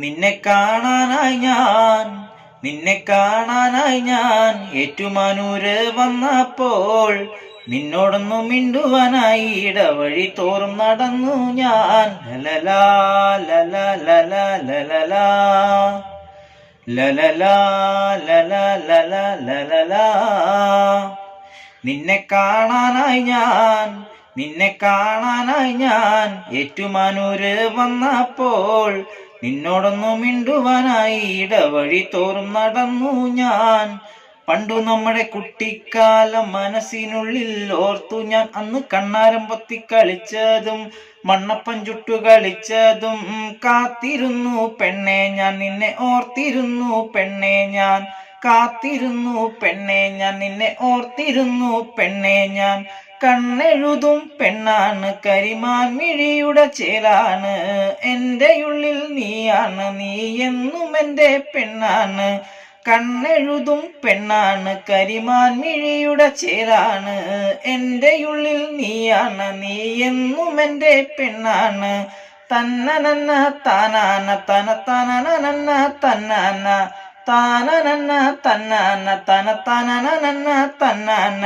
നിന്നെ കാണാനായി ഞാൻ നിന്നെ കാണാനായി ഞാൻ ഏറ്റുമാനൂര് വന്നപ്പോൾ നിന്നോടൊന്നു മിണ്ടുവാനായി ഇടവഴി തോറും നടന്നു ഞാൻ നിന്നെ കാണാനായി ഞാൻ നിന്നെ കാണാനായി ഞാൻ ഏറ്റുമാനൂര് വന്നപ്പോൾ നിന്നോടൊന്നു മിണ്ടുവാനായി ഇടവഴി തോറും നടന്നു ഞാൻ. പണ്ടു നമ്മുടെ കുട്ടിക്കാലം മനസ്സിനുള്ളിൽ ഓർത്തു ഞാൻ. അന്ന് കണ്ണാരം പൊത്തി കളിച്ചതും മണ്ണപ്പൻ ചുട്ടു കളിച്ചതും കാത്തിരുന്നു പെണ്ണെ ഞാൻ. നിന്നെ ഓർത്തിരുന്നു പെണ്ണെ ഞാൻ. കാത്തിരുന്നു പെണ്ണെ ഞാൻ. നിന്നെ ഓർത്തിരുന്നു പെണ്ണെ ഞാൻ. കണ്ണെഴുതും പെണ്ണാണ് കരിമാൻ മിഴിയുടെ ചേലാണ്. എന്റെ ഉള്ളിൽ നീയാണ് നീ എന്നും എന്റെ പെണ്ണാണ്. കണ്ണെഴുതും പെണ്ണാണ് കരിമാൻ മിഴിയുടെ ചേലാണ്. എന്റെ ഉള്ളിൽ നീയാണ് നീ എന്നും എന്റെ പെണ്ണാണ്. തന്നനന്ന താനാന തന തനനന്ന തന്നാന. താനനന്ന തന്നാന തന തനനന്ന തന്നാന.